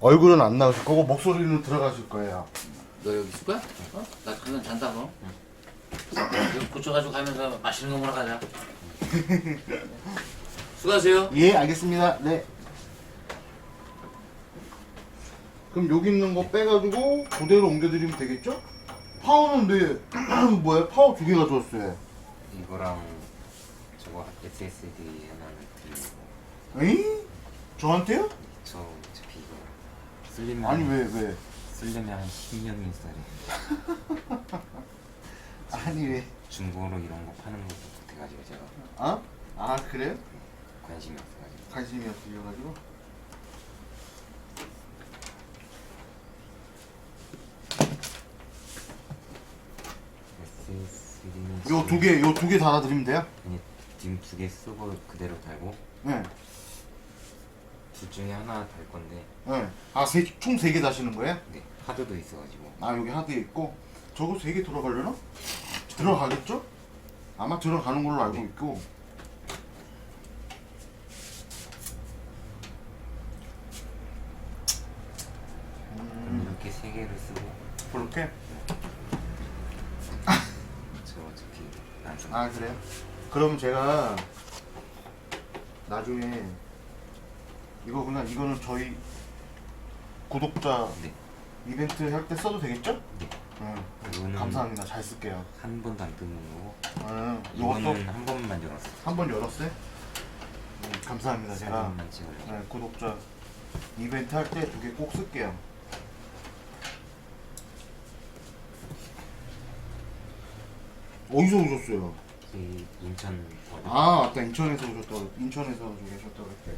얼굴은 안 나오실 거고 목소리는 들어가실 거예요. 너 여기 있을 거야? 어? 나 그건 잔다 너. 여기 고쳐가지고 가면서 맛있는 거 먹으러 가자. 수고하세요. 예, 알겠습니다. 네. 그럼 여기 있는 거 빼가지고 그대로 옮겨드리면 되겠죠? 파워는 왜 뭐야? 파워 두 개 가져왔어요. 이거랑 저거 SSD 하나는 드리고 에이? 저한테요? 저 이거 쓰려면 아니 왜 왜? 쓰려면 한 10년 일살이 아니 왜? 중고로 이런 거 파는 것도 못해가지고 제가 아? 아 그래요? 관심이 없어가지고 관심이 없으셔가지고. SSD는 요두 개, 요 두 개 달아드리면 돼요? 아니 지금 두 개 쓰고 그대로 달고 네. 둘 중에 하나 달 건데 네. 아, 세, 총 세 개 다시는 거예요? 네 하드도 있어가지고 아, 여기 하드 있고. 저거 세 개 들어가려나? 들어가겠죠? 아마 들어가는 걸로 알고 있고. 그럼 이렇게 세 개를 쓰고 그렇게? 저 어차피 나중에 아, 그래요? 그럼 제가 나중에 이거 그냥 이거는 저희 구독자 네. 이벤트 할 때 써도 되겠죠? 네. 응. 이거는 감사합니다. 잘 쓸게요. 한 번도 안 뜯는 거고 응. 이것도 이거는 한 번만 열었어 한번 열었어요? 음, 감사합니다. 제가 사진만 찍으려고 네, 구독자 이벤트 할 때 두 개 꼭 쓸게요. 어디서 오셨어요? 그 인천 아, 아까 인천에서 오셨다고 인천에서 저기 계셨다고 했대.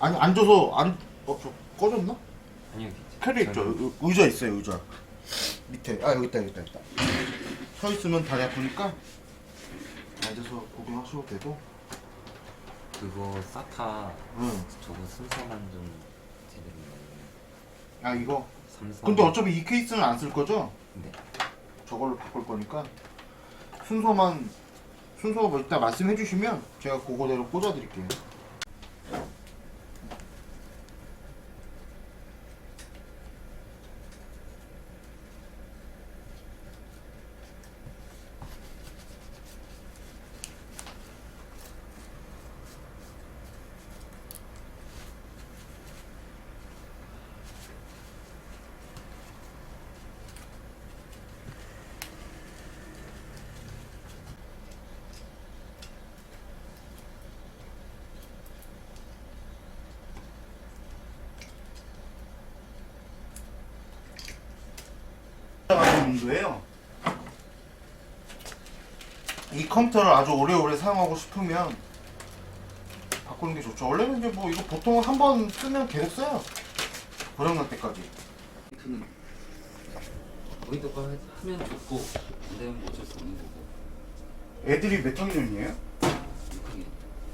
아니 앉아서 안 어, 저 꺼졌나? 아니요 캐리 있죠. 저는 의- 의자 있어요, 의자. 밑에. 아, 여기 있다, 여기 있다, 여기 있다. 서 있으면 다리 아프니까 앉아서 구경하셔도 되고. 그거 사타 응. 저거 순서만 좀 제대로 넣으면 아, 이거. 삼성 근데 어차피 이 케이스는 안 쓸 거죠? 네. 저걸로 바꿀 거니까 순서만 순서 뭐 이따 말씀해 주시면 제가 그거대로 꽂아 드릴게요. 같은 정도예요. 이 컴퓨터를 아주 오래오래 사용하고 싶으면 바꾸는 게 좋죠. 원래는 이제 뭐 이거 보통 한번 쓰면 계속 써요. 고장날 때까지. 그 거기도 거 하면 좋고 안 되면 뭐 어쩔 수 없는 거고. 애들이 몇 학년이에요? 육학년.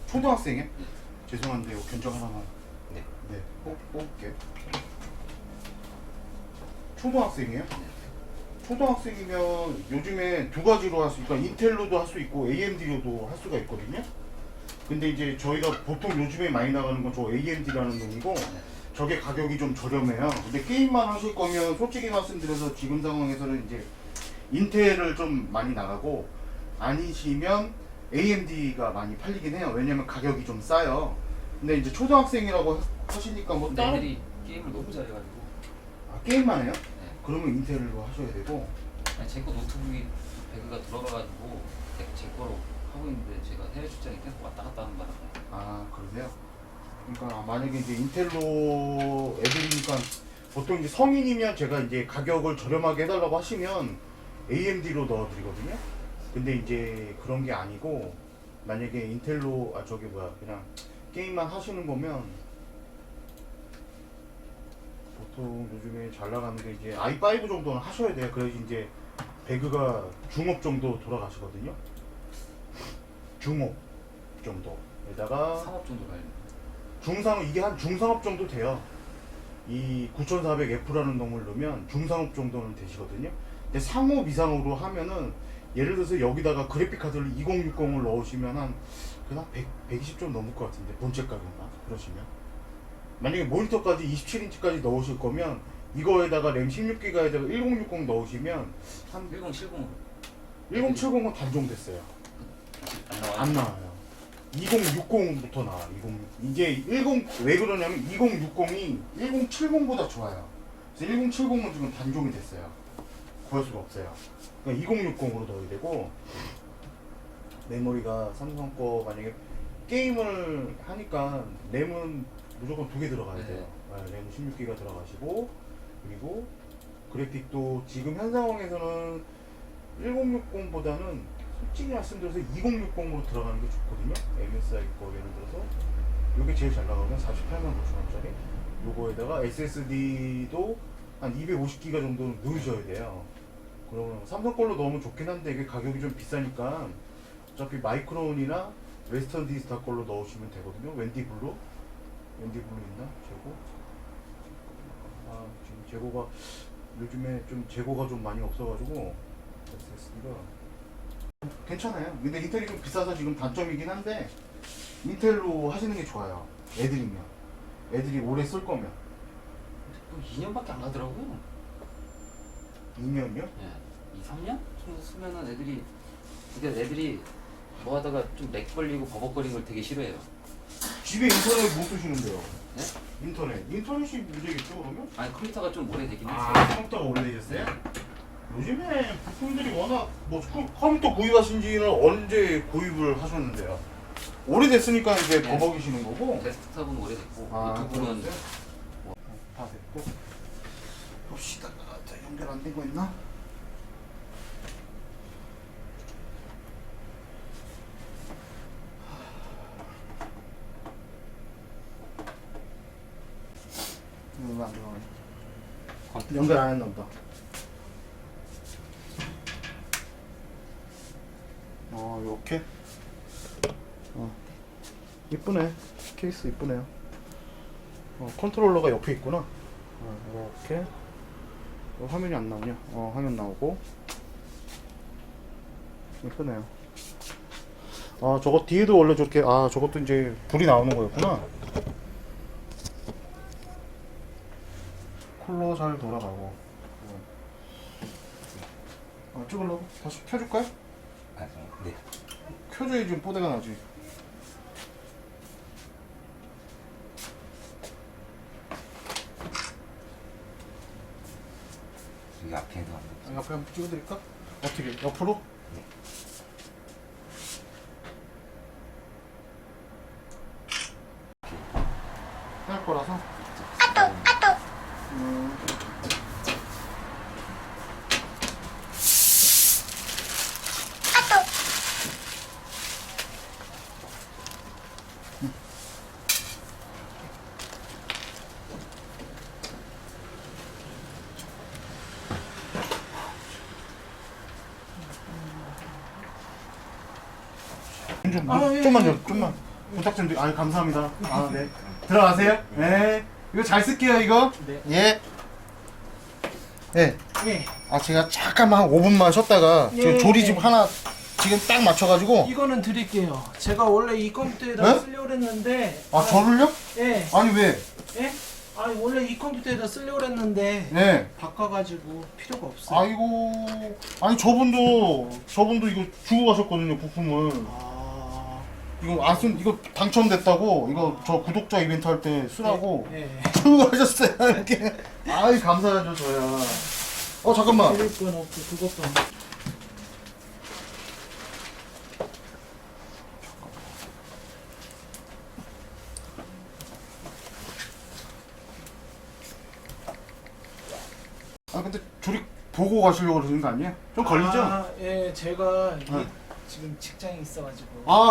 초등학생이요? 죄송한데 이거 견적 하나만. 네. 네, 꼭 뽑을게요. 초등학생이에요? 초등학생이면 요즘에 두 가지로 할 수, 그러니까 인텔로도 할 수 있고 AMD로도 할 수가 있거든요. 근데 이제 저희가 보통 요즘에 많이 나가는 건 저 AMD라는 놈이고 저게 가격이 좀 저렴해요. 근데 게임만 하실 거면 솔직히 말씀드려서 지금 상황에서는 이제 인텔을 좀 많이 나가고 아니시면 AMD가 많이 팔리긴 해요. 왜냐면 가격이 좀 싸요. 근데 이제 초등학생이라고 하시니까 뭐 근데 애들이 게임을 너무 잘해가지고. 아, 게임만 해요? 네. 그러면 인텔로 하셔야 되고 아니 제거 노트북이 배그가 들어가가지고 제, 제 거로 하고 있는데 제가 해외 출장이 계속 왔다 갔다 하는 바람에 아 그러세요? 그러니까 만약에 이제 인텔로 애들이니까 보통 이제 성인이면 제가 이제 가격을 저렴하게 해달라고 하시면 AMD로 넣어드리거든요. 근데 이제 그런 게 아니고 만약에 인텔로 아 저기 뭐야 그냥 게임만 하시는 거면 보통 요즘에 잘 나가는 게 이제 i5 정도는 하셔야 돼요. 그래야지 이제 배그가 중업 정도 돌아가시거든요. 중업 정도에다가 상업 정도 가야 돼. 중상 이게 한 중상업 정도 돼요. 이 9400F라는 놈을 넣으면 중상업 정도는 되시거든요. 근데 상업 이상으로 하면은 예를 들어서 여기다가 그래픽 카드를 2060을 넣으시면 한 그냥 100, 120좀 넘을 것 같은데 본체 가격만 그러시면 만약에 모니터까지 27인치까지 넣으실 거면 이거에다가 램 16기가에다가 1060 넣으시면 한 1070은 1070은 단종됐어요. 안 나와요? 안 나와요. 2060부터 나와. 20 이게 10 왜 그러냐면 2060이 1070보다 좋아요. 그래서 1070은 지금 단종이 됐어요. 구할 수가 없어요. 그러니까 2060으로 넣어야 되고 메모리가 삼성 거 만약에 게임을 하니까 램은 무조건 두 개 들어가야 네. 돼요. 네, 램 16기가 들어가시고 그리고 그래픽도 지금 현 상황에서는 1060보다는 솔직히 말씀드려서 2060으로 들어가는 게 좋거든요. MSI 거 예를 들어서 이게 제일 잘 나가면 48만 9천 원짜리. 요거에다가 SSD도 한 250기가 정도는 넣으셔야 돼요. 그러면 삼성 걸로 넣으면 좋긴 한데 이게 가격이 좀 비싸니까 어차피 마이크론이나 웨스턴 디지타 걸로 넣으시면 되거든요. 웬디 블루, 블루 있나? 재고? 아 지금 재고가 요즘에 좀 재고가 좀 많이 없어가지고 SSD가 괜찮아요. 근데 인텔이 좀 비싸서 지금 단점이긴 한데 인텔로 하시는 게 좋아요. 애들이면 애들이 오래 쓸 거면 또 2년밖에 안 가더라고요 2년이요? 예, 2, 3년 정도 쓰면은 애들이 그러니까 애들이 뭐 하다가 좀 렉 걸리고 버벅거리는 걸 되게 싫어해요 집에 인터넷 못 쓰시는데요. 네? 인터넷 인터넷이 문제겠죠 그러면? 아니 컴퓨터가 좀 오래되긴 했어요 아 컴퓨터가 오래되셨어요? 요즘에 부품들이 워낙 뭐 컴- 컴퓨터 구입하신 지는 언제 구입을 하셨는데요? 오래됐으니까 이제 네. 버벅이시는 거고 데스크탑은 오래됐고 아, 노트북은 그러세요? 다 됐고 봅시다 자, 연결 안 된 거 있나? 이거 왜안 들어가네 연결 안 했나 보다 어 이렇게 어 이쁘네 케이스 이쁘네요 어, 컨트롤러가 옆에 있구나. 어, 이렇게. 어, 화면이 안 나오냐? 어, 화면 나오고. 예쁘네요. 아, 저거 뒤에도 원래 저렇게, 아, 저것도 이제 불이 나오는 거였구나. 쿨러 잘 돌아가고. 어. 아, 찍으려고? 다시 켜줄까요? 아, 네. 켜줘야 좀 뽀대가 나지. 여기 앞에도 한번. 아, 옆에 한번 찍어드릴까? 어떻게? 옆으로? 네. 할 거라서. 음. 예. 좀, 좀만 부탁 좀 드리. 아, 감사합니다. 아, 네. 들어가세요. 네. 이거 잘 쓸게요, 이거. 네. 예. 예. 예. 아, 제가 잠깐만 한 5분만 쉬었다가 지금 예. 조리집 하나 지금 딱 맞춰가지고. 이거는 드릴게요. 제가 원래 이 컴퓨터에다 네? 쓰려고 했는데 아, 저를요? 예. 아니 왜? 예? 아, 원래 이 컴퓨터에다 쓰려고 했는데 네. 바꿔 가지고 필요가 없어요. 아이고. 아니 저분도 저분도 이거 주고 가셨거든요 부품을. 아. 이거 안 쓴 이거 당첨됐다고 이거 저 구독자 이벤트 할 때 쓰라고 예. 주고 가셨어요 이렇게. 아이 감사하죠 저야. 어 잠깐만. 드릴 건 없고 그것도. 아 근데 조립 보고 가시려고 그러는 거 아니에요? 좀 걸리죠? 아, 아, 예, 제가 이- 네. 지금 직장이 있어 가지고.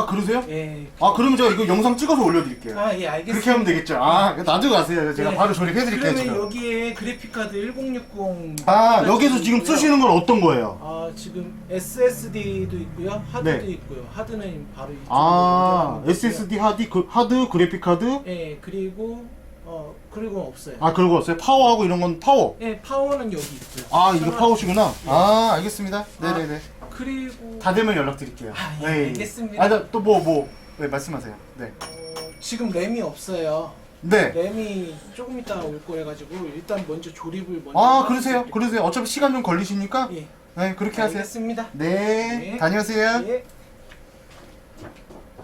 그러세요? 예. 아 그러면 제가 이거 영상 찍어서 올려드릴게요. 아, 예, 알겠습니다. 그렇게 하면 되겠죠. 아 놔두고 가세요. 제가 네. 바로 조립해드릴게요 그러면 지금. 여기에 그래픽 카드 1060 아 여기서 지금 있고요. 쓰시는 건 어떤 거예요? 아 지금 SSD도 있고요 하드도 네. 있고요 하드는 바로 이쪽으로 아 연결하고 있고요. SSD 하드 그, 하드 그래픽 카드 예 그리고 어 그리고 없어요 아 그리고 없어요 파워하고 이런 건 파워 예 파워는 여기 있고요 아 이거 파워시구나 예. 아 알겠습니다 네네네 그리고 다 되면 연락드릴게요. 아, 예, 네. 알겠습니다. 아, 또뭐 뭐. 네, 말씀하세요. 네. 어, 지금 램이 없어요. 네. 램이 조금 이따 올 거래가지고 일단 먼저 조립을 먼저. 아, 그러세요. 그러세요. 어차피 시간 좀 걸리시니까. 예. 네, 그렇게 하세요. 알겠습니다. 네. 네. 다녀오세요. 예.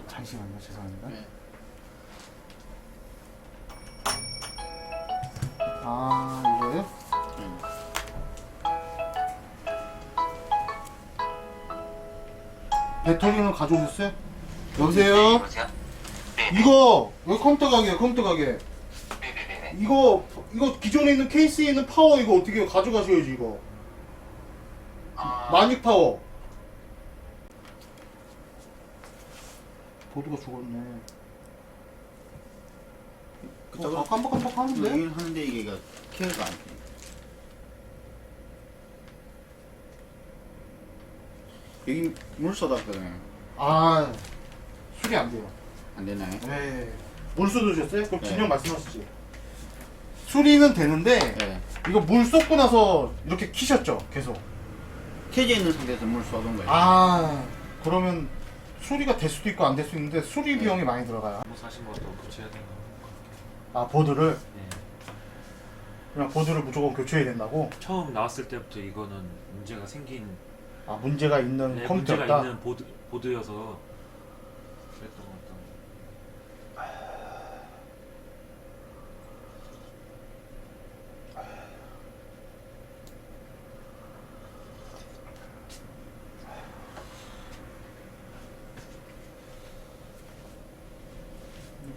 잠시만요. 죄송합니다. 네. 아, 배터리는 가져오셨어요? 여보세요? 여보세요? 네, 이거 여기 컴퓨터 가게 컴퓨터 가게 네네네. 이거 이거 기존에 있는 케이스에 있는 파워 이거 어떻게? 가져가셔야지 이거 아, 마닉 파워 보드가 죽었네 어, 깜빡깜빡 하는데? 하는데 이게 케어가 안 돼. 여기 물 쏟았거든요. 아 수리 안 돼요 안 되나요? 네. 물 쏟으셨어요? 그럼 네. 진영 말씀하시지 수리는 되는데 네. 이거 물 쏟고 나서 이렇게 키셨죠 계속 켜져 있는 상태에서 물 쏟은 거예요. 아 그러면 수리가 될 수도 있고 안 될수 있는데 수리 비용이 많이 들어가요 뭐 사신 것도 고쳐야 되나? 아 보드를 네. 그냥 보드를 무조건 교체해야 된다고 처음 나왔을 때부터 이거는 문제가 생긴 아 문제가 있는 네, 문제가 컴퓨터였다? 있는 보드 보드여서 그랬던 것 같다.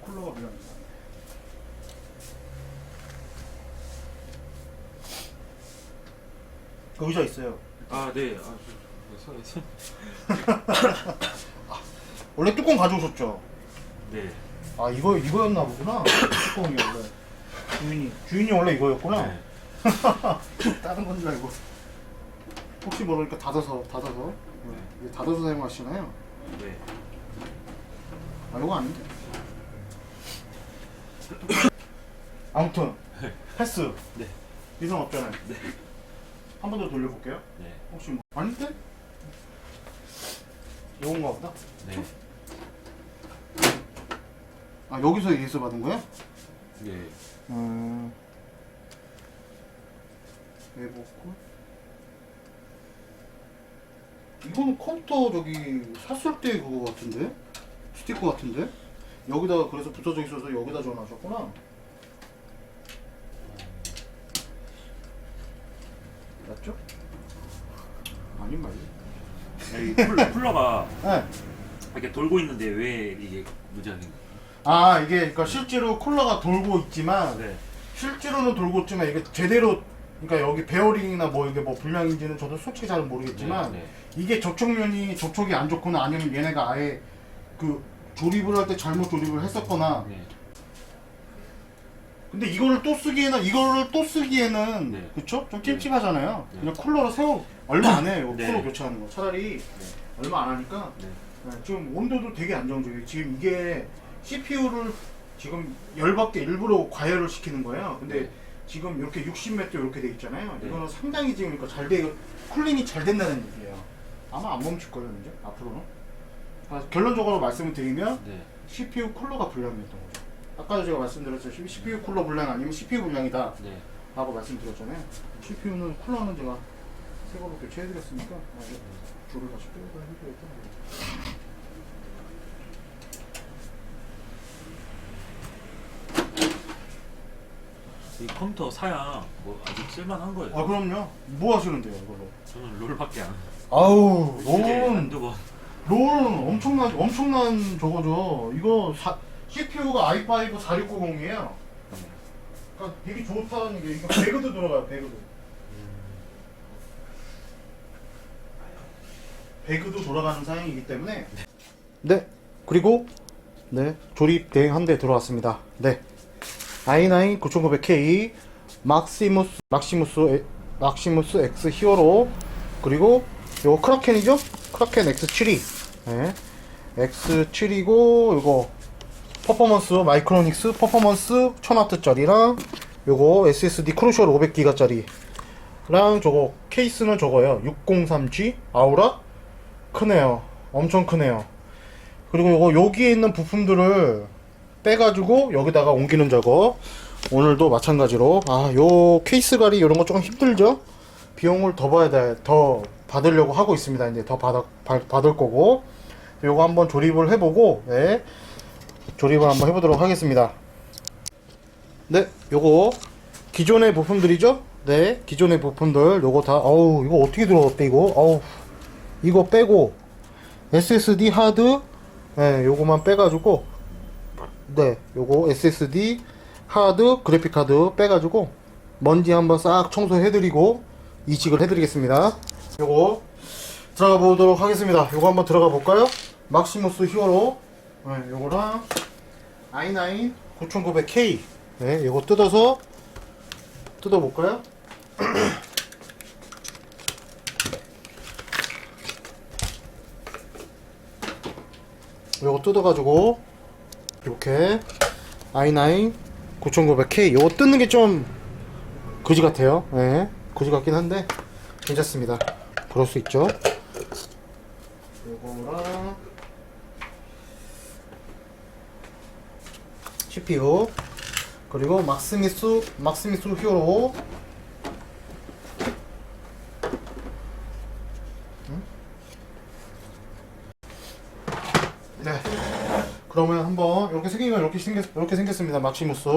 쿨러가 그 의자 있어요 아 네. 아, 저, 저, 손, 원래 뚜껑 가져오셨죠? 네. 아 이거 이거였나 보구나 뚜껑이 원래 주인이 주인이 원래 이거였구나 네. 다른 건 줄 알고 혹시 모르니까 닫아서 닫아서 네. 이게 닫아서 사용하시나요? 네. 아 이거 아닌데 아무튼 패스 네. 이상 없잖아요 네. 한 번 더 돌려볼게요 네. 혹시 뭐 아닌데? 이건가 보다 네. 아 여기서 예스 받은 거야? 네. 음. 해보고. 이거는 컴퓨터 저기 샀을 때 그거 같은데? 스티커 같은데? 여기다 그래서 붙어져 있어서 여기다 전화하셨구나. 맞죠? 아닌 말이야. 이 쿨러, 쿨러가 네. 이렇게 돌고 있는데 왜 이게 생긴 거예요? 아 이게 그러니까 실제로 쿨러가 돌고 있지만 네. 실제로는 돌고 있지만 이게 제대로 그러니까 여기 베어링이나 뭐 이게 뭐 불량인지는 저도 솔직히 잘 모르겠지만 네, 네. 이게 접촉면이 접촉이 안 좋거나 아니면 얘네가 아예 그 조립을 할 때 잘못 조립을 했었거나 네. 근데 이거를 또 쓰기에는 이거를 또 쓰기에는 네. 그쵸? 좀 찝찝하잖아요. 네. 그냥 쿨러를 세워 얼마 안 해요. 네. 쿨러 교체하는 거 차라리 얼마 안 하니까 네. 네, 지금 온도도 되게 안정적이에요. 지금 이게 CPU를 지금 열받게 일부러 과열을 시키는 거예요. 근데 네. 지금 이렇게 60몇 도 이렇게 돼 있잖아요. 네. 이거는 상당히 지금 그러니까 잘 돼, 쿨링이 잘 된다는 얘기예요. 아마 안 멈출 거예요, 이제 앞으로는. 그러니까 결론적으로 말씀을 드리면 네. CPU 쿨러가 불량이었던 거죠. 아까도 제가 말씀드렸죠. CPU 쿨러 불량 아니면 CPU 불량이다. 네. 라고 말씀드렸잖아요. CPU는 쿨러는 제가 새 걸로 교체해드렸으니까 아, 이제 줄을 다시 빼고 해줘야겠다. 이 컴퓨터 사양 뭐 아직 쓸만한 거예요. 아 그럼요. 뭐 하시는데요 이걸로? 저는 롤밖에 안. 아우 롤은 한두 번. 롤은 엄청난 엄청난 저거죠. 이거 사, CPU가 i5 4690이에요. 그러니까 되게 좋다는 게 이거 배그도 들어가요 배그도. 배그도 돌아가는 사양이기 때문에. 네. 그리고 네 조립 대행 한 대 들어왔습니다. 네. i9 9900K 막시무스 막시무스 에- 막시무스 X 히어로 그리고 요거 크라켄이죠? 크라켄 X72 네. X7이고 요거 퍼포먼스 마이크로닉스 퍼포먼스 1000W짜리랑 요거 SSD 크루셜 500기가짜리랑 저거 케이스는 저거예요 603G 아우라 크네요. 엄청 크네요. 그리고 요거 여기에 있는 부품들을 빼가지고 여기다가 옮기는 작업. 오늘도 마찬가지로 아 요 케이스 가리 이런 거 조금 힘들죠? 비용을 더 받아야 돼, 더 받으려고 하고 있습니다. 이제 더 받아, 받, 받을 거고 요거 한번 조립을 해보고 네, 조립을 한번 해보도록 하겠습니다. 네, 요거 기존의 부품들이죠? 네, 기존의 부품들 요거 다 어우 이거 어떻게 들어갔대 이거? 어우 이거 빼고 SSD 하드 네, 요거만 빼가지고 네, 요거 SSD 하드 그래픽 카드 빼가지고 먼지 한번 싹 청소해드리고 이식을 해드리겠습니다. 요거 들어가 보도록 하겠습니다. 요거 한번 들어가 볼까요? 막시무스 히어로 네, 요거랑 i9 9900K 네, 요거 뜯어서 뜯어 볼까요? 요거 뜯어가지고 이렇게 i9 9900K 요거 뜯는 게 좀 거지 같아요. 예, 거지 같긴 한데 괜찮습니다. 그럴 수 있죠. 요거랑 CPU 그리고 막스미스 막스미스 히어로 네. 그러면 한번 이렇게 건 이렇게 생겼 이렇게 생겼습니다. 막시무스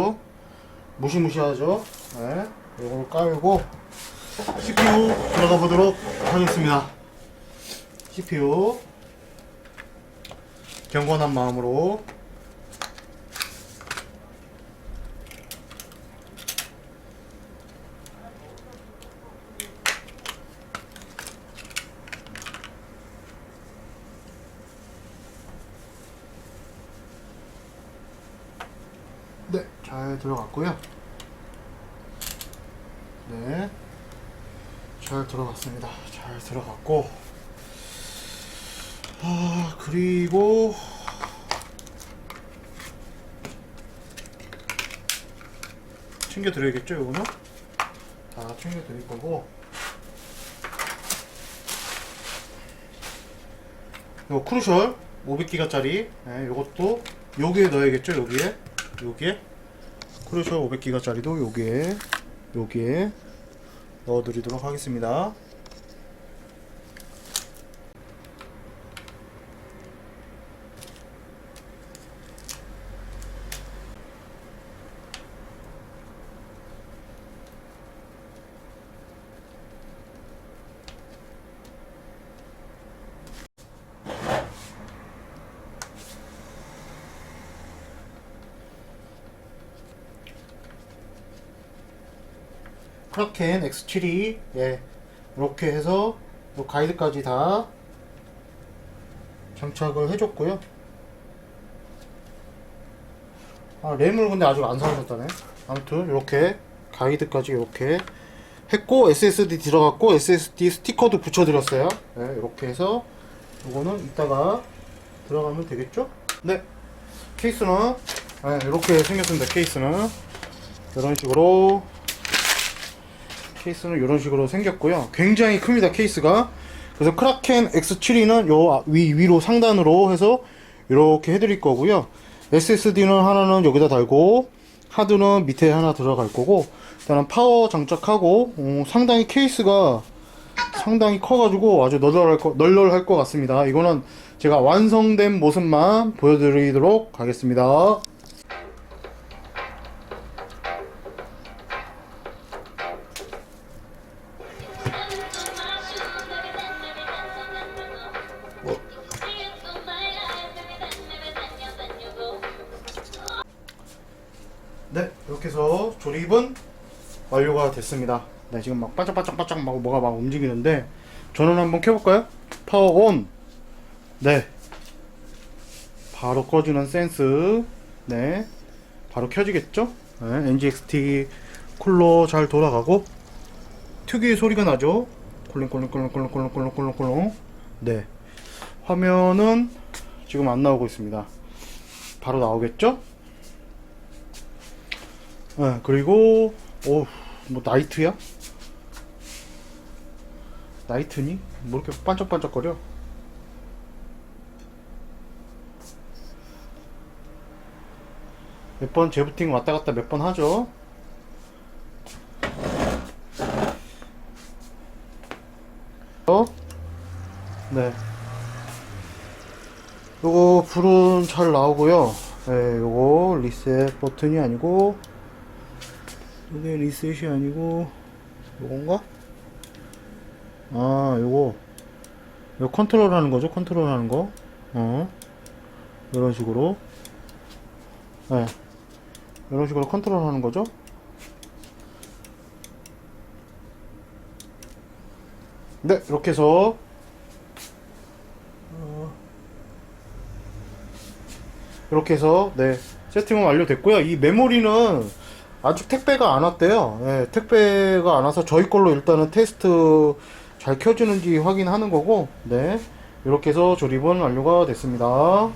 무시무시하죠. 네. 이걸 깔고 CPU 들어가 보도록 하겠습니다. CPU 경건한 마음으로 네, 잘 들어갔고요. 네, 잘 들어갔습니다. 잘 들어갔고, 아 그리고 챙겨 드려야겠죠, 이거는 다 챙겨 드릴 거고. 요 크루셜 500기가짜리, 네, 요것도 여기에 넣어야겠죠, 여기에. 여기에 크루셜 500기가짜리도 여기에 여기에 넣어드리도록 하겠습니다. 크라켄 X7이 예 이렇게 해서 요 가이드까지 다 장착을 해줬고요. 아 램을 근데 아직 안 사오셨다네. 아무튼 이렇게 가이드까지 이렇게 했고 SSD 들어갔고 SSD 스티커도 붙여드렸어요. 네, 이렇게 해서 이거는 이따가 들어가면 되겠죠? 네 케이스는 네, 이렇게 생겼습니다. 케이스는 이런 식으로 케이스는 이런 식으로 생겼고요. 굉장히 큽니다. 케이스가. 그래서 크라켄 X7는 요 위, 위로 상단으로 해서 이렇게 해드릴 거고요. SSD는 하나는 여기다 달고 하드는 밑에 하나 들어갈 거고 일단은 파워 장착하고 어, 상당히 케이스가 상당히 커가지고 아주 널널할 거, 널널할 것 같습니다. 이거는 제가 완성된 모습만 보여드리도록 하겠습니다. 조립은 완료가 됐습니다. 네, 지금 막 반짝반짝반짝 막 뭐가 막 움직이는데 전원 한번 켜볼까요? 파워 온. 네, 바로 꺼지는 센스. 네, 바로 켜지겠죠? 네, NGXT 쿨러 잘 돌아가고 특유의 소리가 나죠? 콜링콜링콜링콜링콜링콜링콜링. 네, 화면은 지금 안 나오고 있습니다. 바로 나오겠죠? 네, 그리고 어, 뭐 나이트야? 나이트니? 뭐 이렇게 반짝반짝거려? 몇 번 재부팅 왔다 갔다 몇 번 하죠? 어? 네. 요거 불은 잘 나오고요. 네, 요거 리셋 버튼이 아니고 요게 리셋이 아니고 요건가? 아, 요거 요 컨트롤 하는 거죠? 컨트롤 하는 거. 어. 이런 식으로. 네. 이런 식으로 컨트롤 하는 거죠? 네, 이렇게 해서 어, 이렇게 해서 네 세팅은 완료됐고요. 이 메모리는 아직 택배가 안 왔대요. 예, 택배가 안 와서 저희 걸로 일단은 테스트 잘 켜지는지 확인하는 거고, 네 이렇게 해서 조립은 완료가 됐습니다.